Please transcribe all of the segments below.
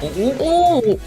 어, 오? 오!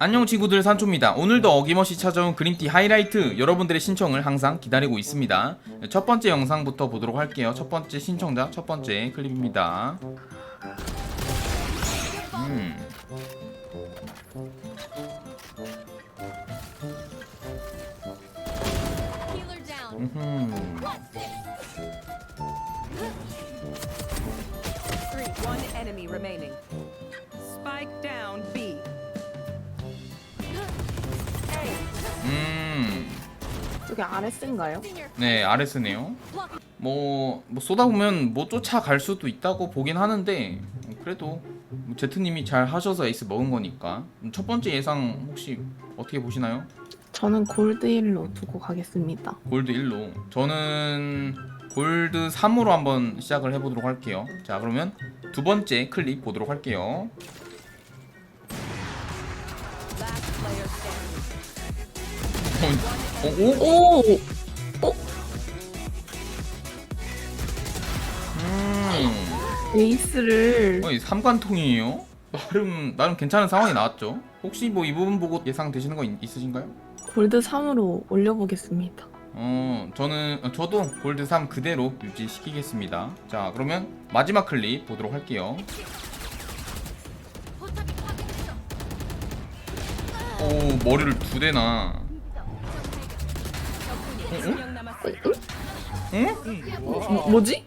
안녕 친구들 산초입니다. 오늘도 어김없이 찾아온 그림티 하이라이트 여러분들의 신청을 항상 기다리고 있습니다. 첫 번째 영상부터 보도록 할게요. 첫 번째 신청자 첫 번째 클립입니다. 음. Three. One enemy remaining. Spike down B. 음. 저게 RS인가요? 네, RS네요. 뭐, 뭐 쏟아보면 뭐 쫓아갈 수도 있다고 보긴 하는데 그래도 뭐 제트님이 잘 하셔서 에이스 먹은 거니까 첫 번째 예상 혹시 어떻게 보시나요? 저는 골드 1로 두고 가겠습니다. 골드 1로 저는 골드 3으로 한번 시작을 해보도록 할게요 자 그러면 두 번째 클립 보도록 할게요. 어, 어, 오? 오! 에이스를 어이 삼관통이에요? 나름 나름 괜찮은 상황이 나왔죠 혹시 뭐 이 부분 보고 예상되시는 거 있, 있으신가요? 골드 3으로 올려보겠습니다. 어 저는 어, 저도 골드 3 그대로 유지시키겠습니다 자 그러면 마지막 클립 보도록 할게요 오 머리를 두 대나 한명 남았습니다. 응? 뭐, 뭐지?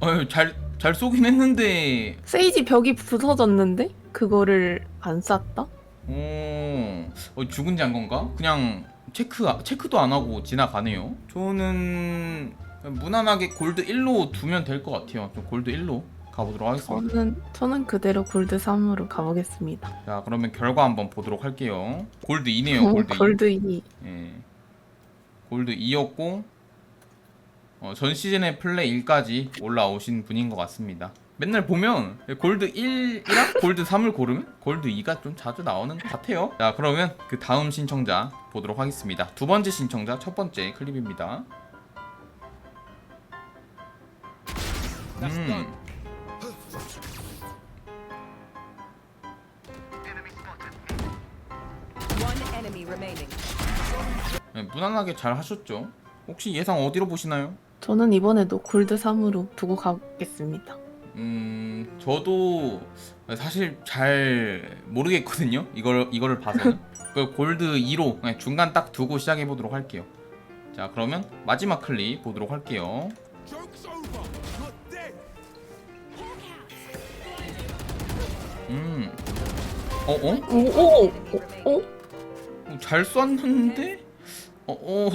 어휴 잘, 잘 쏘긴 했는데 세이지 벽이 부서졌는데? 그거를 안 쐈다? 어, 어 죽은지 안 건가? 그냥 체크 체크도 안 하고 지나가네요. 저는 무난하게 골드 1로 두면 될 것 같아요. 좀 골드 1로 가보도록 하겠습니다. 저는 저는 그대로 골드 3으로 가보겠습니다. 자 그러면 결과 한번 보도록 할게요. 골드 2네요. 어, 골드 2. 골드 2. 예. 골드 2였고 어, 전 시즌에 플레이 1까지 올라오신 분인 것 같습니다. 맨날 보면 골드 1이랑 골드 3을 고르면 골드 2가 좀 자주 나오는 것 같아요. 자 그러면 그 다음 신청자 보도록 하겠습니다. 두 번째 신청자 첫 번째 클립입니다. 음. 네, 무난하게 잘 하셨죠? 혹시 예상 어디로 보시나요? 저는 이번에도 골드 3으로 두고 가겠습니다. 음, 저도 사실 잘 모르겠거든요. 이걸 이거를 봐서는. 그 골드 2로 그냥 중간 딱 두고 시작해 보도록 할게요. 자, 그러면 마지막 클립 보도록 할게요. 음. 어, 어? 오! 오! 오! 어, 잘 쐈는데? 어, 어.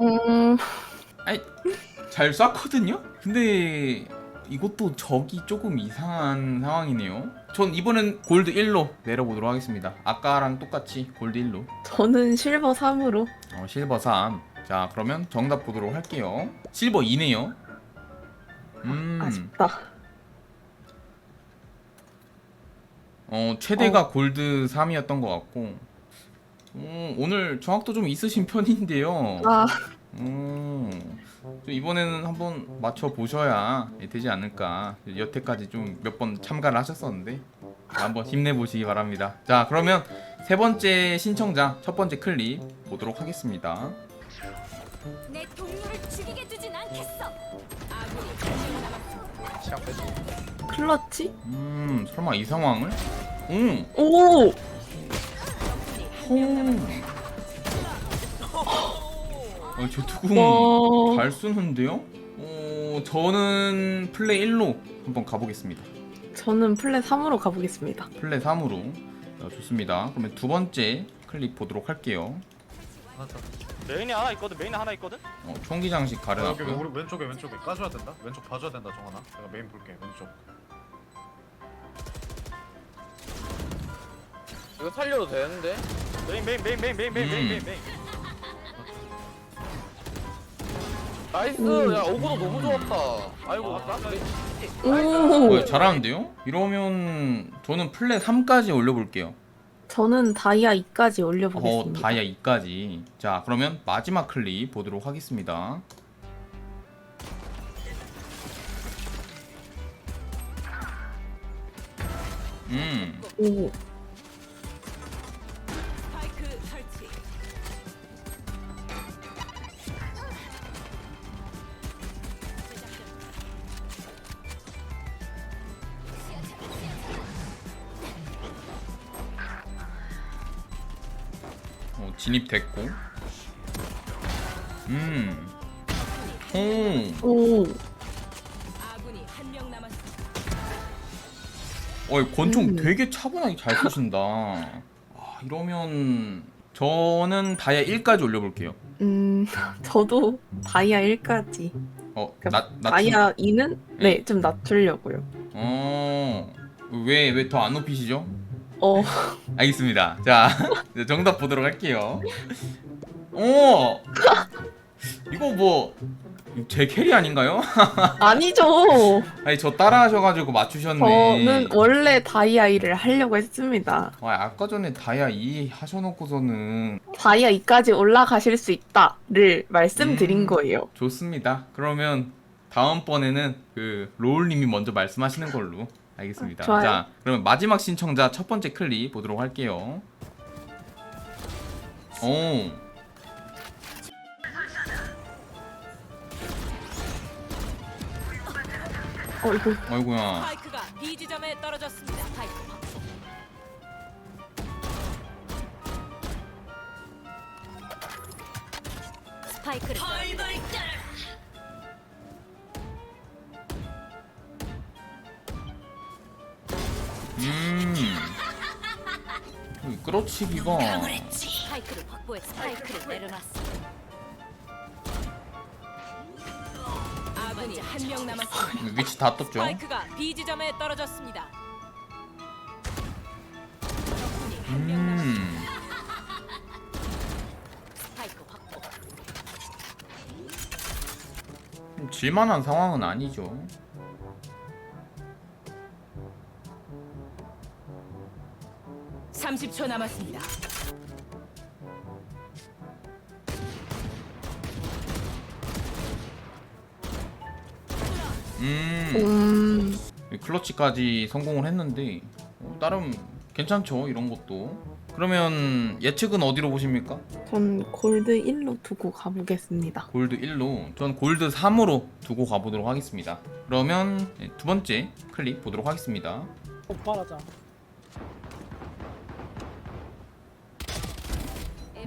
음, 아니, 잘 쐈거든요? 근데 이것도 적이 조금 이상한 상황이네요. 전 이번엔 골드 1로 내려보도록 하겠습니다. 아까랑 똑같이 골드 1로. 저는 실버 3으로 어, 실버 3. 자, 그러면 정답 보도록 할게요. 실버 2네요. 음. 아쉽다. 어, 최대가 골드 3이었던 것 같고. 어, 오늘 정확도 좀 있으신 편인데요. 아, 음, 좀 이번에는 한번 맞춰 보셔야 되지 않을까. 여태까지 좀 몇 번 참가를 하셨었는데 한번 힘내 보시기 바랍니다. 자, 그러면 세 번째 신청자 첫 번째 클립 보도록 하겠습니다. 내 동료를 죽이게 두진 않겠어. 아군이 한명 남았습니다. 클러치? 음, 설마 이 상황을? 음, 오! 음. 어, 저 투궁 와. 잘 쓰는데요? 어, 저는 플레이 1로 한번 가보겠습니다. 저는 플랫 3으로 가보겠습니다. 플레 3으로 어, 좋습니다. 그러면 두 번째 클립 보도록 할게요. 메인에 하나 있거든. 메인에 하나 있거든. 어, 총기 장식 여기 가려놨고요. 우리 왼쪽에 왼쪽에 까줘야 된다. 왼쪽 봐줘야 된다 정하나. 내가 메인 볼게 왼쪽. 이거 살려도 되는데? 메인 메인 메인 메인 메인 메인 메인 음. 메인 메인. 나이스 음. 야 오버도 너무 좋았다 아이고 아, 나 오. 어, 잘하는데요? 이러면 저는 플레 3까지 올려볼게요. 저는 다이아 2까지 어, 올려보겠습니다. 다이아 2까지. 자, 그러면 마지막 클립 보도록 하겠습니다. 음, 오. 진입됐고. 음, 오, 오. 어, 권총 음. 되게 차분하게 잘 쏘신다. 아, 이러면 저는 다이아 1까지 올려볼게요. 음, 저도 다이아 1까지. 어, 그러니까 다이아 2는 네, 좀 낮추려고요. 어, 왜, 왜 더 안 높이시죠? 어, 알겠습니다. 자, 이제 정답 보도록 할게요. 오! 이거 뭐, 제 캐리 아닌가요? 아니죠. 아니, 저 따라 하셔가지고 맞추셨네. 저는 원래 다이아 2를 하려고 했습니다. 아, 아까 전에 다이아 2 하셔놓고서는 다이아 2까지 올라가실 수 있다를 말씀드린 음. 거예요. 좋습니다. 그러면 다음번에는 그 로울님이 먼저 말씀하시는 걸로 알겠습니다. 아, 좋아요. 자, 그러면 마지막 신청자 첫 번째 클립 보도록 할게요. 오, 어, 이거 아이고야. 스파이크가 B 지점에 떨어졌습니다. 스파이크 확보. 스파이크를 음. 이 끌어치기가 스파이크를 확보해 스파이크를 내려놨어. 아군이 한 명 남았습니다. 위치 다 떴죠. 스파이크가 B 지점에 떨어졌습니다. 적군이 한명 남았습니다. 음. 스파이크 확보. 질만한 상황은 아니죠. 삼십 초 남았습니다. 음. 음, 클러치까지 성공을 했는데 어, 나름 괜찮죠 이런 것도. 그러면 예측은 어디로 보십니까? 전 골드 1로 두고 가보겠습니다. 골드 1로 전 골드 3으로 두고 가보도록 하겠습니다. 그러면 네, 두 번째 클립 보도록 하겠습니다. 오빠라자.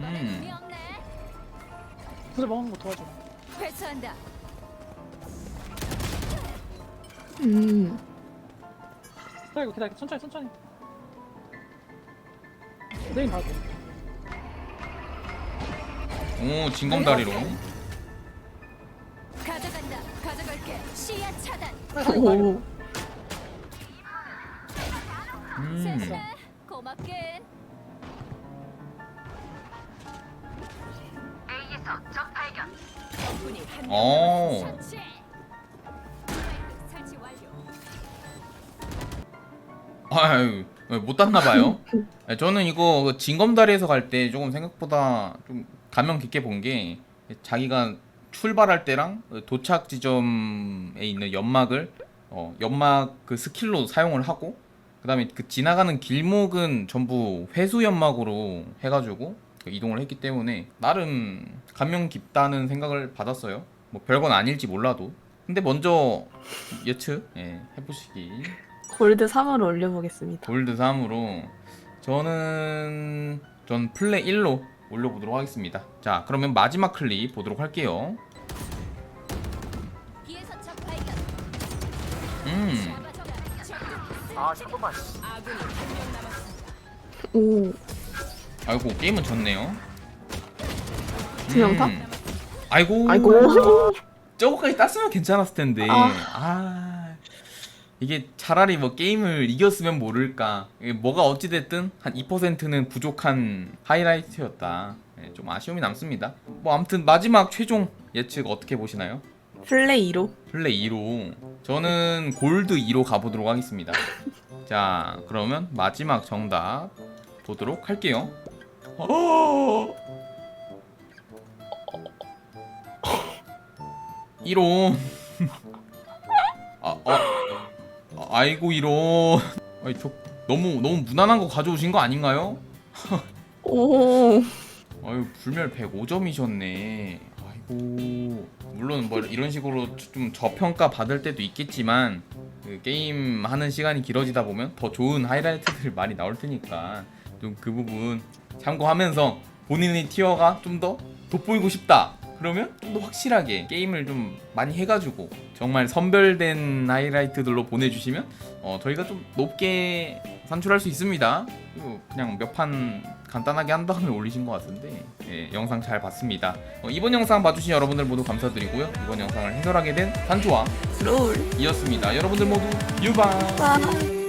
음. 근데 먹는 거 도와줘. 회수한다. 음, 기다려, 기다려. 천천히, 천천히. 내일 봐도. 오 진검다리로. 가져간다. 가져갈게. 시야 차단. 오, 음. 고맙게. 완료. 아유 못 땄나 봐요. 아니, 저는 이거 그 진검다리에서 갈 때 조금 생각보다 좀 감명 깊게 본 게 자기가 출발할 때랑 도착 지점에 있는 연막을 어, 연막 그 스킬로 사용을 하고 그다음에 그 지나가는 길목은 전부 회수 연막으로 해가지고 그 이동을 했기 때문에 나름 감명 깊다는 생각을 받았어요. 뭐 별건 아닐지 몰라도 근데 먼저 예측 예, 해보시기 골드 3으로 올려보겠습니다. 골드 3으로 저는 전 플레 1로 올려보도록 하겠습니다. 자, 그러면 마지막 클립 보도록 할게요. 음, 아 잠깐만. 오, 아이고 게임은 졌네요. 두명 다? 아이고, 아이고. 저거까지 땄으면 괜찮았을 텐데. 아. 아, 이게 차라리 뭐 게임을 이겼으면 모를까. 이게 뭐가 어찌 됐든 한 2%는 부족한 하이라이트였다. 네, 좀 아쉬움이 남습니다. 뭐 아무튼 마지막 최종 예측 어떻게 보시나요? 플레이로. 플레이 2로 저는 골드 2로 가보도록 하겠습니다. 자 그러면 마지막 정답 보도록 할게요. 어! 1호 아, 어, 아, 아이고 1호 아니 저 너무 너무 무난한 거 가져오신 거 아닌가요? 오. 아유 불멸 105점이셨네. 아이고 물론 뭐 이런 식으로 좀 저평가 받을 때도 있겠지만 그 게임 하는 시간이 길어지다 보면 더 좋은 하이라이트들 많이 나올 테니까 좀 그 부분 참고하면서 본인의 티어가 좀 더 돋보이고 싶다. 그러면 좀 더 확실하게 게임을 좀 많이 해가지고 정말 선별된 하이라이트들로 보내주시면 어, 저희가 좀 높게 산출할 수 있습니다. 그냥 몇 판 간단하게 한 다음에 올리신 것 같은데 예, 영상 잘 봤습니다. 어, 이번 영상 봐주신 여러분들 모두 감사드리고요. 이번 영상을 해설하게 된 산초와 롤. 이었습니다. 여러분들 모두 유바. 와.